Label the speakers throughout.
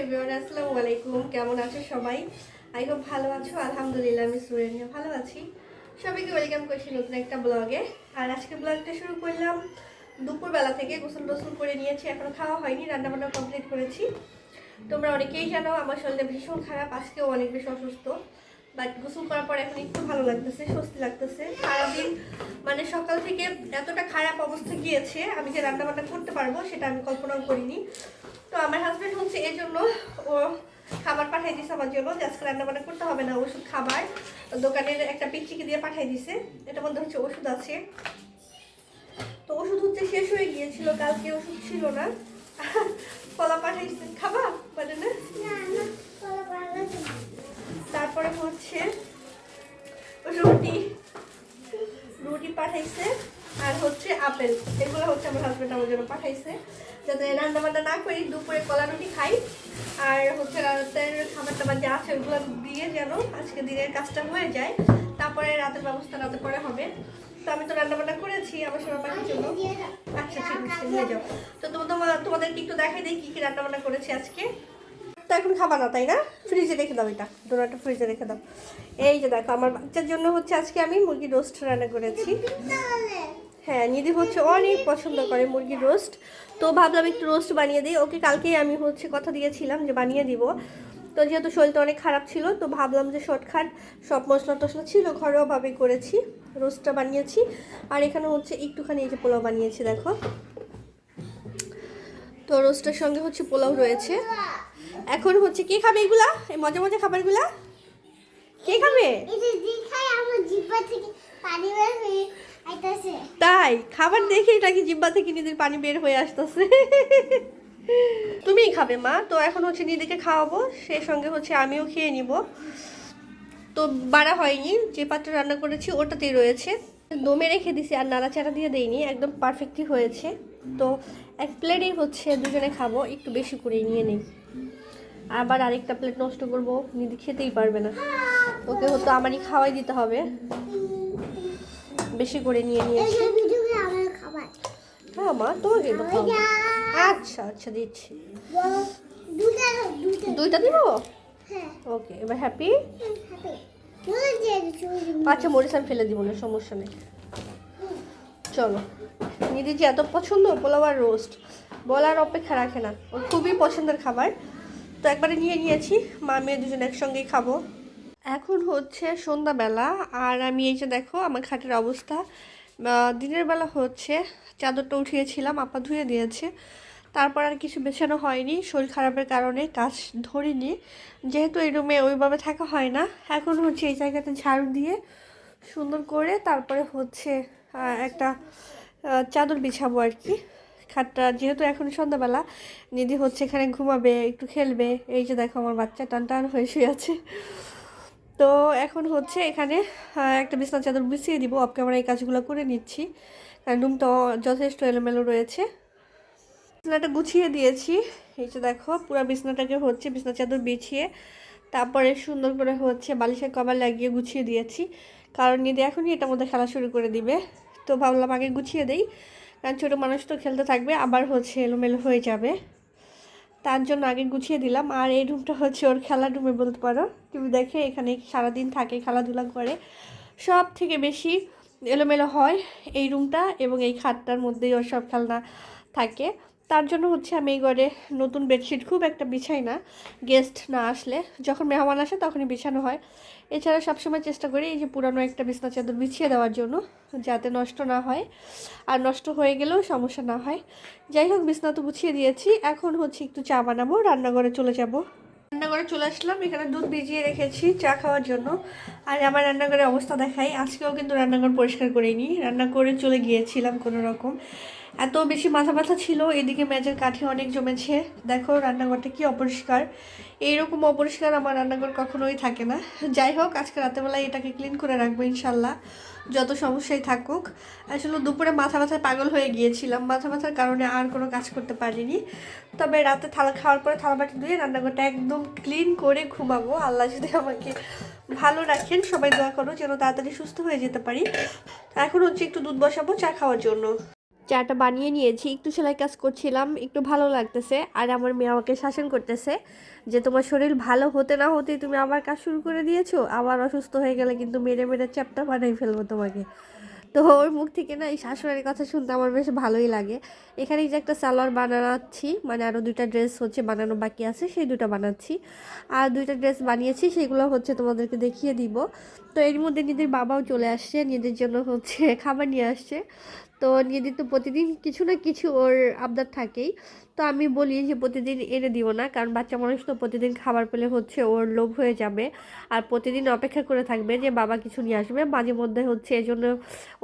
Speaker 1: Everyone আসসালামু আলাইকুম। কেমন আছো সবাই? আই হোপ ভালো আছো। আলহামদুলিল্লাহ, আমি সুরেনিয়া ভালো আছি। সবাইকে ওয়েলকাম করছি নতুন একটা ব্লগে আর আজকে ব্লগটা শুরু করলাম দুপুরবেলা থেকে গোসল টোসল করে নিয়েছি। এখনও খাওয়া হয়নি, রান্নাবান্না কমপ্লিট করেছি। তোমরা অনেকেই জানো, আমার শরীরটা ভীষণ খারাপ। আজকেও অনেক বেশি অসুস্থ। বাট গোসল করার পর এখন একটু ভালো লাগতেছে, স্বস্তি লাগতেছে। সারাদিন মানে সকাল থেকে এতটা খারাপ অবস্থা গিয়েছে, আমি যে রান্নাবান্না করতে পারব, সেটা আমি কল্পনাও করিনি। তো আমার হাজব্যান্ড হচ্ছে এই জন্য ও খাবার পাঠিয়ে দিছে আমার জন্য। যে আজকে রান্না বান্না করতে হবে না ওষুধ খাবার। দোকানের একটা পিচ্চিকে দিয়ে পাঠিয়ে দিছে এটা মধ্যে হচ্ছে ওষুধ আছে। তো ওষুধ হচ্ছে শেষ হয়ে গিয়েছিল কালকে ওষুধ ছিল না। কলা পাঠাইছে খাবা? মানে না। তারপরে হচ্ছে রুটি। রুটি পাঠাইছে। আর হচ্ছে আপেল। এগুলো হচ্ছে আমার হাজবেন্ড আমার জন্য পাঠাইছে। যাতে রান্না বান্না না করি, দুপুরে কলা রুটি খাই। আর হচ্ছে রাতের খাবার টাবার যা আছে ওগুলো দিয়ে যেন আজকে দিনের কাজটা হয়ে যায়। তারপরে রাতের ব্যবস্থা রাতে পরে হবে। তো আমি তো রান্না বান্না করেছি, আমার সবার পাখির জন্য। আচ্ছা ঠিক আছে, নিয়ে যাও। তো তোমার- তোমাদেরকে একটু দেখাই দিই কী কী রান্না বান্না করেছি আজকে। তো এখন খাবা না, তাই না? ফ্রিজে রেখে দাও এটা। ডোনাটা ফ্রিজে রেখে দাও। এই যে দেখো, আমার বাচ্চার জন্য হচ্ছে আজকে আমি মুরগি রোস্ট রান্না করেছি। হ্যাঁ নিধি হচ্ছে অনেক পছন্দ করে মুরগির রোস্ট। তো ভাবলাম একটু রোস্ট বানিয়ে দিই। ওকে কালকেই আমি হচ্ছে কথা দিয়েছিলাম যে বানিয়ে দিব। তো যেহেতু শরীরটা অনেক খারাপ ছিল, তো ভাবলাম যে শর্টকাট সব মশলা টশলা ছিল, ঘরোয়াভাবে করেছি, রোস্টটা বানিয়েছি। আর এখানে হচ্ছে একটুখানি এই যে পোলাও বানিয়েছি, দেখো। তো রোস্টের সঙ্গে হচ্ছে পোলাও রয়েছে। এখন হচ্ছে কে খাবে এগুলা? এই মজা মজা খাবারগুলা? কে খাবে? তাই, খাবার দেখেই নাকি জিব্বা থেকে নিজের পানি বের হয়ে আসতেছে। তুমিই খাবে, মা। তো এখন হচ্ছে নিদিকে খাওয়াবো, সেই সঙ্গে হচ্ছে আমিও খেয়ে নিব। তো বাড়া হয়নি, যে পাত্র রান্না করেছি ওটাতেই রয়েছে। দমে রেখে দিছি, আর নাড়াচাড়া দিয়ে দেইনি, একদম পারফেক্টই হয়েছে। তো এক প্লেটেই হচ্ছে দুজনে খাব, একটু বেশি করেই নিয়ে নিই। আবার আরেকটা প্লেট নষ্ট করব নিদি খেতেই পারবে না। ওকে হতো আমারই খাওয়াই দিতে হবে। বেশি করে নিয়ে নিয়েছি। হ্যাঁ মা তোমাকে তো আচ্ছা আচ্ছা দিচ্ছি। দুইটা দিব? ওকে এবার হ্যাপি আচ্ছা মরিচ আমি ফেলে দিব না সমস্যা নেই। চলো। নিদি যে এত পছন্দ পোলাও আর রোস্ট বলার অপেক্ষা রাখে না। ওর খুবই পছন্দের খাবার। তো একবারে নিয়ে নিয়েছি। মা মেয়ে দুজন একসঙ্গেই খাব। এখন হচ্ছে সন্ধ্যাবেলা, আর আমি এই যে দেখো আমার খাটের অবস্থা। দিনের বেলা হচ্ছে চাদরটা উঠিয়েছিলাম, আপা ধুয়ে দিয়েছে। তারপর আর কিছু বেছানো হয়নি, শরীর খারাপের কারণে কাজ ধরিনি। যেহেতু এই রুমে ওইভাবে থাকা হয় না, এখন হচ্ছে এই জায়গাতে ঝাড়ু দিয়ে সুন্দর করে তারপরে হচ্ছে একটা চাদর বিছাবো আর কি। খাটটা যেহেতু এখন সন্ধ্যাবেলা, নিধি হচ্ছে এখানে ঘুমাবে, একটু খেলবে। এই যে দেখো আমার বাচ্চা টান টান হয়ে শুয়ে আছে। তো এখন হচ্ছে এখানে একটা বিছনা চাদর বিছিয়ে দিব। অফ ক্যামেরা এই কাজগুলো করে নিচ্ছি। কারণ রুমটা যথেষ্ট এলোমেলো রয়েছে। বিছনাটা গুছিয়ে দিয়েছি। এই যে দেখো, পুরো বিছনাটাকে হচ্ছে বিছনা চাদর বিছিয়ে, তারপরে সুন্দর করে হচ্ছে বালিশের কভার লাগিয়ে গুছিয়ে দিয়েছি। কারণ নিদি এখনই এটার মধ্যে খেলা শুরু করে দিবে। তো ভাবলাম আগে গুছিয়ে দেই। কারণ ছোটো মানুষ তো খেলতে থাকবে, আবার হচ্ছে এলোমেলো হয়ে যাবে। তার জন্য আগে গুছিয়ে দিলাম। আর এই রুমটা হচ্ছে ওর খেলার রুমে বলতে পারো। টিভি দেখে এখানে সারাদিন থাকে, খেলাধুলা করে। সব থেকে বেশি এলোমেলো হয় এই রুমটা এবং এই খাটটার মধ্যেই ওর সব খেলনা থাকে। তার জন্য হচ্ছে আমি এই ঘরে নতুন বেডশিট, খুব একটা বিছাই না, গেস্ট না আসলে। যখন মেহমান আসে তখনই বিছানো হয়। এছাড়া সবসময় চেষ্টা করি এই যে পুরানো একটা বিছনা চাদর বিছিয়ে দেওয়ার জন্য, যাতে নষ্ট না হয়। আর নষ্ট হয়ে গেলেও সমস্যা না হয়। যাই হোক, বিছনা তো গুছিয়ে দিয়েছি। এখন হচ্ছে একটু চা বানাবো, রান্নাঘরে চলে যাব। রান্নাঘরে চলে আসলাম, এখানে দুধ ভিজিয়ে রেখেছি চা খাওয়ার জন্য। আর আমার রান্নাঘরের অবস্থা দেখাই। আজকেও কিন্তু রান্নাঘর পরিষ্কার করিনি। রান্না করে চলে গিয়েছিলাম কোনো রকম। এত বেশি মাথা ব্যথা ছিল, এদিকে মেজের কাঠি অনেক জমেছে। দেখো রান্নাঘরটা কি অপরিষ্কার। এইরকম অপরিষ্কার আমার রান্নাঘর কখনোই থাকে না। যাই হোক, আজকে রাতেবেলায় এটাকে ক্লিন করে রাখব ইনশাল্লাহ, যত সমস্যাই থাকুক। আসলে দুপুরে মাথা ব্যথায় পাগল হয়ে গিয়েছিলাম। মাথা ব্যথার কারণে আর কোনো কাজ করতে পারিনি। তবে রাতে থালা খাওয়ার পরে থালা বাটি ধুয়ে রান্নাঘরটা একদম ক্লিন করে ঘুমাবো। আল্লাহ যদি আমাকে ভালো রাখেন, সবাই দোয়া করো যেন তাড়াতাড়ি সুস্থ হয়ে যেতে পারি। এখন হচ্ছে একটু দুধ বসাবো, চা খাওয়ার জন্য। চাটা বানিয়ে নিয়েছি, একটু সেলাই কাজ করছিলাম, একটু ভালো লাগতেছে। আর আমার মেয়ে আমাকে শাসন করতেছে যে, তোমার শরীর ভালো হতে না হতে তুমি আবার কাজ শুরু করে দিয়েছ? আবার অসুস্থ হয়ে গেলে কিন্তু মেরে মেরে চ্যাপটা বানাই ফেলব তোমাকে। তো ওর মুখ থেকে না এই শাশুড়ির কথা শুনতে আমার বেশ ভালোই লাগে। এখানে যে একটা সালোয়ার বানাচ্ছি মানে আরও দুইটা ড্রেস হচ্ছে বানানো বাকি আছে, সেই দুটো বানাচ্ছি। আর দুইটা ড্রেস বানিয়েছি, সেগুলো হচ্ছে তোমাদেরকে দেখিয়ে দিব। তো এর মধ্যে নিজের বাবাও চলে আসছে, নিজের জন্য হচ্ছে খাবার নিয়ে আসছে। তো নিজের তো প্রতিদিন কিছু না কিছু ওর আবদার থাকেই। তো আমি বলি যে প্রতিদিন এনে দিব না, কারণ বাচ্চা মানুষ তো প্রতিদিন খাবার পেলে হচ্ছে ওর লোভ হয়ে যাবে। আর প্রতিদিন অপেক্ষা করে থাকবে যে বাবা কিছু নিয়ে আসবে। মাঝে মধ্যে হচ্ছে এজন্য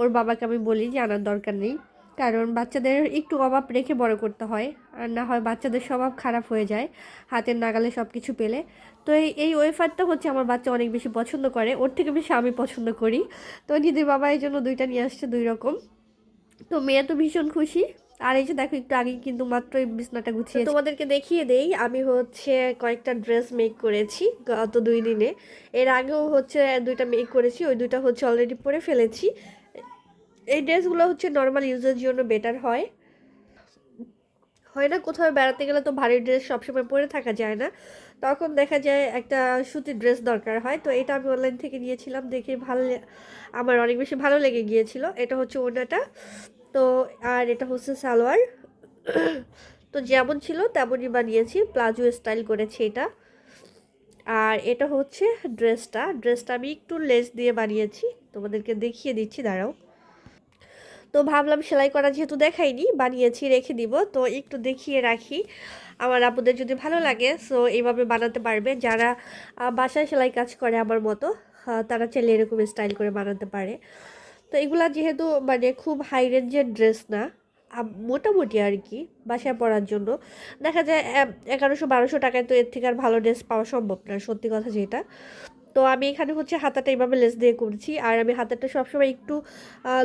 Speaker 1: ওর বাবাকে আমি বলি যে আনার দরকার নেই, কারণ বাচ্চাদের একটু অভাব রেখে বড় করতে হয়। আর না হয় বাচ্চাদের স্বভাব খারাপ হয়ে যায়, হাতের নাগালে সব কিছু পেলে। তো এই ওয়েফারটা হচ্ছে আমার বাচ্চা অনেক বেশি পছন্দ করে, ওর থেকে বেশি আমি পছন্দ করি। তো দিদির বাবা এই জন্য দুইটা নিয়ে আসছে দুই রকম। তো মেয়ে তো ভীষণ খুশি। আর এই যে দেখো একটু আগে কিন্তু মাত্র এই বিছনাটা গুছিয়ে তোমাদেরকে দেখিয়ে দেই আমি হচ্ছে কয়েকটা ড্রেস মেক করেছি গত দুই দিনে। এর আগেও হচ্ছে দুইটা মেক করেছি ওই দুইটা হচ্ছে অলরেডি পরে ফেলেছি। এই ড্রেসগুলো হচ্ছে নর্মাল ইউজের জন্য বেটার হয়। হয় না কোথাও বেড়াতে গেলে তো ভারী ড্রেস সবসময় পরে থাকা যায় না। তখন দেখা যায় একটা সুতির ড্রেস দরকার হয়। তো এটা আমি অনলাইন থেকে নিয়েছিলাম, দেখে ভালো আমার অনেক বেশি ভালো লেগে গিয়েছিল। এটা হচ্ছে ওনাটা তো, আর এটা হচ্ছে সালোয়ার। তো যেমন ছিল তেমনই বানিয়েছি, প্লাজো স্টাইল করেছি এটা। আর এটা হচ্ছে ড্রেসটা। ড্রেসটা আমি একটু লেস দিয়ে বানিয়েছি। তোমাদেরকে দেখিয়ে দিচ্ছি, দাঁড়াও। তো ভাবলাম সেলাই করা যেহেতু দেখাইনি, বানিয়েছি, রেখে দিব। তো একটু দেখিয়ে রাখি। আমার আপুদের যদি ভালো লাগে সো এইভাবে বানাতে পারবে। যারা বাসায় সেলাই কাজ করে আমার মতো তারা চাইলে এরকম স্টাইল করে বানাতে পারে। তো এগুলা যেহেতু মানে খুব হাই রেঞ্জের ড্রেস না মোটামুটি আর কি, বাসায় পড়ার জন্য। দেখা যায় এগারোশো বারোশো টাকায় তো এর থেকে আর ভালো ড্রেস পাওয়া সম্ভব না, সত্যি কথা যেটা। তো আমি এখানে হচ্ছে হাতাটা এইভাবে লেস দিয়ে করছি। আর আমি হাতাটা সবসময় একটু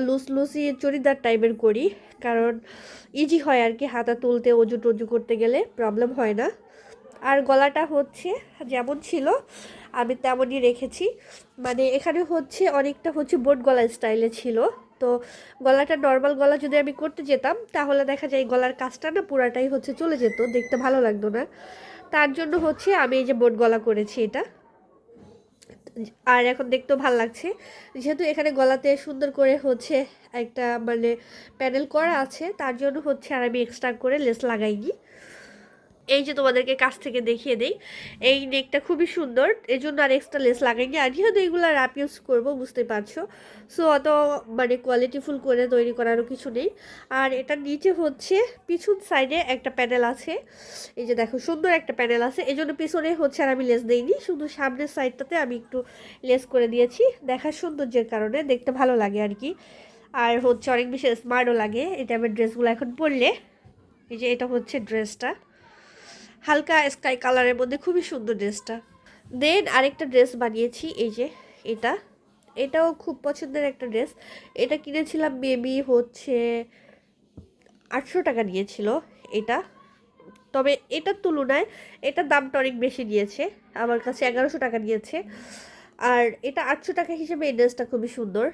Speaker 1: লুজ লুসি চুড়িদার টাইপের করি। কারণ ইজি হয় আর কি হাতা তুলতে অজু টজু করতে গেলে প্রবলেম হয় না। আর গলাটা হচ্ছে যেমন ছিল, আমি তেমনই রেখেছি। মানে এখানে হচ্ছে অনেকটা হচ্ছে বোট গলা স্টাইলে ছিল। তো গলাটা নর্মাল গলা যদি আমি করতে যেতাম, তাহলে দেখা যায় গলার কাজটা না পুরাটাই হচ্ছে চলে যেত, দেখতে ভালো লাগতো না। তার জন্য হচ্ছে আমি এই যে বোট গলা করেছি এটা। আর এখন দেখতেও ভালো লাগছে। যেহেতু এখানে গলাতে সুন্দর করে হচ্ছে একটা মানে প্যানেল করা আছে, তার জন্য হচ্ছে আর আমি এক্সট্রা করে লেস লাগাইনি। এই যে তোমাদেরকে কাছ থেকে দেখিয়ে দেই, এই নেকটা খুবই সুন্দর এই জন্য আর এক্সট্রা লেস লাগাইনি, আর যেহেতু এইগুলো র্যাপ ইউজ করব, বুঝতে পারছ। সো অত মানে কোয়ালিটিফুল করে তৈরি করারও কিছু নেই। আর এটার নিচে হচ্ছে পিছন সাইডে একটা প্যানেল আছে। এই যে দেখো, সুন্দর একটা প্যানেল আছে। এই জন্য পিছনে হচ্ছে আর আমি লেস দিইনি, শুধু সামনের সাইডটাতে আমি একটু লেস করে দিয়েছি। দেখার সৌন্দর্যের কারণে দেখতে ভালো লাগে আর কি। আর হচ্ছে অনেক বেশি স্মার্টও লাগে। এটা আমার ড্রেসগুলো এখন পরলে, এই যে এটা হচ্ছে ড্রেসটা হালকা স্কাই কালারের মধ্যে খুবই সুন্দর ড্রেসটা দেন আরেকটা ড্রেস বানিয়েছি, এই যে এটা। এটাও খুব পছন্দের একটা ড্রেস এটা কিনেছিলাম বেবি হচ্ছে আটশো টাকা নিয়েছিল এটা। তবে এটার তুলনায় এটার দামটা অনেক বেশি নিয়েছে। আমার কাছে এগারোশো টাকা নিয়েছে। আর এটা আটশো টাকা হিসেবে এই ড্রেসটা খুবই সুন্দর।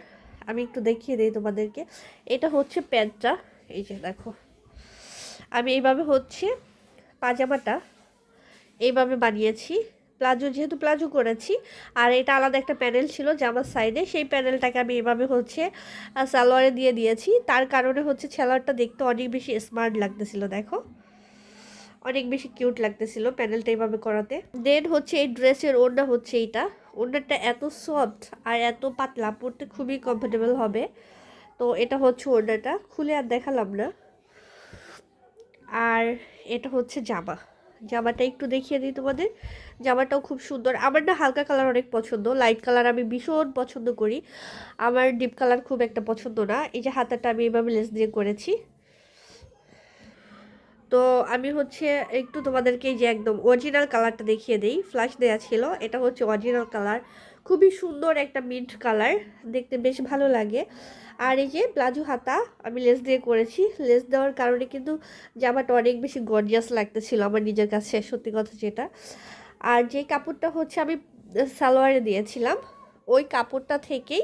Speaker 1: আমি একটু দেখিয়ে দিই তোমাদেরকে। এটা হচ্ছে প্যান্টটা। এই যে দেখো। আমি এইভাবে হচ্ছে পাজামাটা এইভাবে বানিয়েছি। প্লাজো, যেহেতু প্লাজো করেছি, আর এটা আলাদা একটা প্যানেল ছিল জামার সাইডে, সেই প্যানেলটাকে আমি এভাবে হচ্ছে সালোয়ারে দিয়ে দিয়েছি। তার কারণে হচ্ছে সালোয়ারটা দেখতে অনেক বেশি স্মার্ট লাগতেছিল, দেখো। অনেক বেশি কিউট লাগতেছিল প্যানেলটা এইভাবে করাতে। দেন হচ্ছে এই ড্রেসের ওড়না হচ্ছে এইটা। ওড়নাটা এত সফট আর এত পাতলা, পরতে খুবই কমফোর্টেবল হবে। তো এটা হচ্ছে ওড়নাটা। খুলে আর দেখালাম না। আর এটা হচ্ছে জামা। জামাটা একটু দেখিয়ে দিই তোমাদের। জামাটাও খুব সুন্দর। আমার না হালকা কালার অনেক পছন্দ। লাইট কালার আমি ভীষণ পছন্দ করি। আমার ডিপ কালার খুব একটা পছন্দ না। এই যে হাতাটা আমি এভাবে লেস দিয়ে করেছি। তো আমি হচ্ছে একটু তোমাদেরকে যে একদম অরিজিনাল কালারটা দেখিয়ে দিই। ফ্ল্যাশ দেওয়া ছিল। এটা হচ্ছে অরিজিনাল কালার খুবই সুন্দর একটা মিন্ট কালার দেখতে বেশ ভালো লাগে। আর এই যে প্লাজো হাতা আমি লেস দিয়ে করেছি। লেস দেওয়ার কারণে কিন্তু জামাটা অনেক বেশি গর্জিয়াস লাগতেছিল আমার নিজের কাছে, সত্যি কথা যেটা। আর যে কাপড়টা হচ্ছে আমি সালোয়ারে দিয়েছিলাম, ওই কাপড়টা থেকেই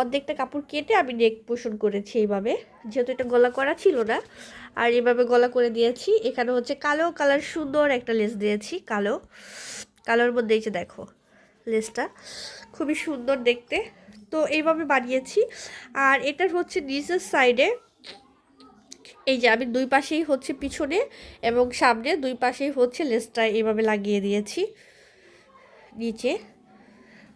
Speaker 1: অর্ধেকটা কাপড় কেটে আমি নেক পোষণ করেছি এইভাবে। যেহেতু এটা গলা করা ছিল না, আর এইভাবে গলা করে দিয়েছি। এখানে হচ্ছে কালো কালার সুন্দর একটা লেস দিয়েছি, কালো। কালোর মধ্যে এই যে দেখো লেসটা। খুবই সুন্দর দেখতে। তো এইভাবে বানিয়েছি। আর এটার হচ্ছে নিজের সাইডে এই যে আমি দুই পাশেই হচ্ছে পিছনে এবং সামনে দুই পাশেই হচ্ছে লেসটা এইভাবে লাগিয়ে দিয়েছি। নিচে।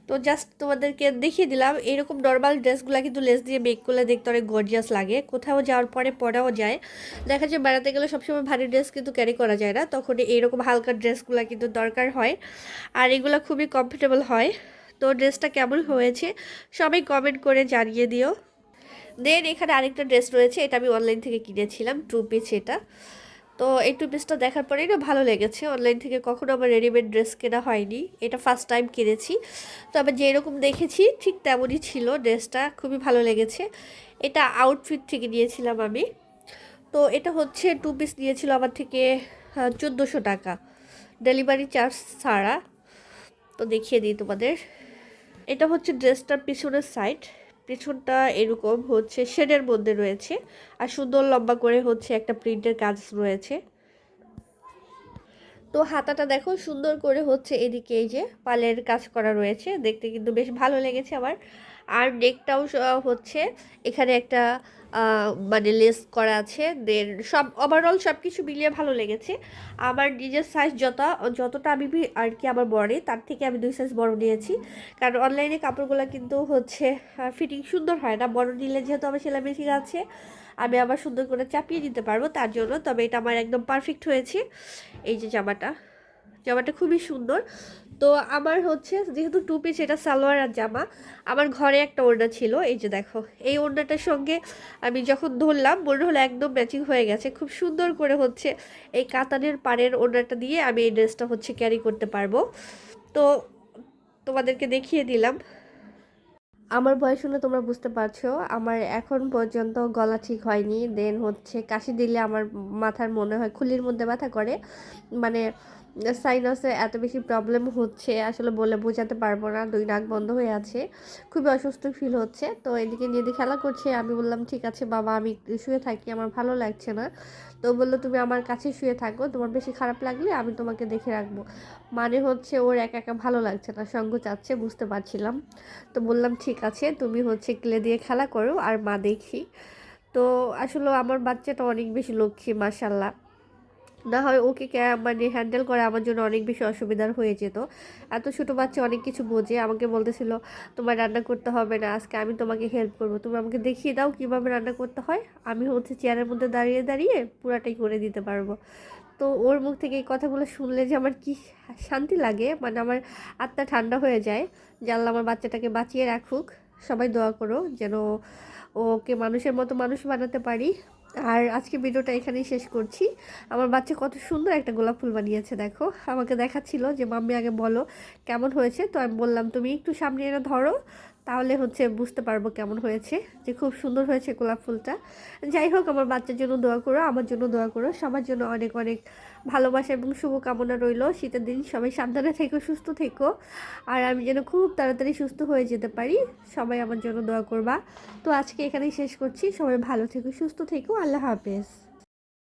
Speaker 1: তো জাস্ট তোমাদেরকে দেখিয়ে দিলাম, এরকম নর্মাল ড্রেসগুলো কিন্তু লেস দিয়ে মেক করলে দেখতে অনেক গর্জিয়াস লাগে। কোথাও যাওয়ার পরে পরাও যায়। দেখা যায় বেড়াতে গেলে সবসময় ভারী ড্রেস কিন্তু ক্যারি করা যায় না, তখন এইরকম হালকা ড্রেসগুলো কিন্তু দরকার হয়। আর এগুলো খুবই কমফোর্টেবল হয়। তো ড্রেসটা কেমন হয়েছে, সবাই কমেন্ট করে জানিয়ে দিও। দেন এখানে আরেকটা ড্রেস রয়েছে, এটা আমি অনলাইন থেকে কিনেছিলাম টু পিস এটা। তো এই টু পিসটা দেখার পরেই না ভালো লেগেছে। অনলাইন থেকে কখনো আমার রেডিমেড ড্রেস কেনা হয়নি। এটা ফার্স্ট টাইম কিনেছি। তবে যেরকম দেখেছি, ঠিক তেমনই ছিল ড্রেসটা খুবই ভালো লেগেছে। এটা আউটফিট থেকে নিয়েছিলাম আমি। তো এটা হচ্ছে টু পিস নিয়েছিল আমার থেকে চোদ্দোশো টাকা। ডেলিভারি চার্জ ছাড়া। তো দেখিয়ে দিই তোমাদের। এটা হচ্ছে ড্রেসটার পিছনের সাইড পিছনটা এরকম হচ্ছে, শেডের মধ্যে রয়েছে। আর সুন্দর লম্বা করে হচ্ছে একটা প্রিন্টের কাজ রয়েছে। তো হাতাটা দেখো, সুন্দর করে হচ্ছে এদিকে এই যে পালের কাজ করা রয়েছে। দেখতে কিন্তু বেশ ভালো লেগেছে আমার। আর নেকটাও হচ্ছে, এখানে একটা মানে লেস করা আছে, দেন সব ওভারঅল সব কিছু মিলিয়ে ভালো লেগেছে। আমার নিজের সাইজ যত, যতটা আমি আর কি আমার বড়ে, তার থেকে আমি দুই সাইজ বড় নিয়েছি। কারণ অনলাইনে কাপড়গুলো কিন্তু হচ্ছে ফিটিং সুন্দর হয় না, বড় নিলে যেহেতু আমার সেলাই মেশিন আছে, আমি আবার সুন্দর করে চাপিয়ে দিতে পারব তার জন্য, তবে এটা আমার একদম পারফেক্ট হয়েছে। এই যে জামাটা জামাটা খুবই সুন্দর। তো আমার হচ্ছে যেহেতু টু পিস এটা সালোয়ার আর জামা, আমার ঘরে একটা ওড়না ছিল, এই যে দেখো, এই ওড়নাটার সঙ্গে আমি যখন ধরলাম, মনে হলো একদম ম্যাচিং হয়ে গেছে, খুব সুন্দর করে হচ্ছে এই কাতানের পাড়ের ওড়নাটা দিয়ে আমি এই ড্রেসটা হচ্ছে ক্যারি করতে পারব। তো তোমাদেরকে দেখিয়ে দিলাম। আমার বয়স শুনে তোমরা বুঝতে পারছ, আমার এখন পর্যন্ত গলা ঠিক হয়নি দেন হচ্ছে কাশি দিলে আমার মাথার মনে হয় খুলির মধ্যে ব্যথা করে মানে সাইনাসে এত বেশি প্রবলেম হচ্ছে, আসলে বলে বোঝাতে পারব না, দুই নাক বন্ধ হয়ে আছে, খুবই অসুস্থ ফিল হচ্ছে। তো এদিকে নিয়ে খেলা করছে, আমি বললাম, ঠিক আছে বাবা, আমি শুয়ে থাকি, আমার ভালো লাগছে না। তো বলল, তুমি আমার কাছে শুয়ে থাকো, তোমার বেশি খারাপ লাগলে আমি তোমাকে দেখে রাখব। মানে হচ্ছে ওর একা একা ভালো লাগছে না, সঙ্গ চাচ্ছে, বুঝতে পারছিলাম। তো বললাম, ঠিক আছে, তুমি হচ্ছে ক্লে দিয়ে খেলা করো, আর মা দেখি। তো আসলে আমার বাচ্চাটা অনেক বেশি লক্ষ্মী মাসাল্লাহ না হয় ওকে মানে হ্যান্ডেল করে আমার জন্য অনেক বেশি অসুবিধার হয়ে যেত। এত ছোটো বাচ্চা অনেক কিছু বোঝে, আমাকে বলতেছিল তোমার রান্না করতে হবে না, আজকে আমি তোমাকে হেল্প করব। তুমি আমাকে দেখিয়ে দাও কীভাবে রান্না করতে হয়। আমি হচ্ছে চেয়ারের মধ্যে দাঁড়িয়ে দাঁড়িয়ে পুরাটাই করে দিতে পারব। তো ওর মুখ থেকে এই কথাগুলো শুনলে যে আমার কি শান্তি লাগে মানে আমার আত্মা ঠান্ডা হয়ে যায় জানলা আমার বাচ্চাটাকে বাঁচিয়ে রাখুক। সবাই দোয়া করো যেন ওকে মানুষের মতো মানুষ বানাতে পারি। আর আজকে ভিডিওটা এখানেই শেষ করছি। আমার বাচ্চা কত সুন্দর একটা গোলাপ ফুল বানিয়েছে, দেখো। আমাকে দেখাচ্ছিল যে, মাম্মি, আগে বলো কেমন হয়েছে? তো আমি বললাম, তুমি একটু সামনে এনে ধরো তাহলে হচ্ছে বুঝতে পারব কেমন হয়েছে, যে খুব সুন্দর হয়েছে গোলাপ ফুলটা। যাই হোক, আমার বাচ্চার জন্য দোয়া করো, আমার জন্য দোয়া করো। সবার জন্য অনেক অনেক ভালোবাসা এবং শুভকামনা রইল। শীতের দিন সবাই সাবধানে থেকো, সুস্থ থেকো। আর আমি যেন খুব তাড়াতাড়ি সুস্থ হয়ে যেতে পারি, সবাই আমার জন্য দোয়া করবা। তো আজকে এখানেই শেষ করছি। সবাই ভালো থেকো, সুস্থ থেকো। আল্লাহ হাফেজ।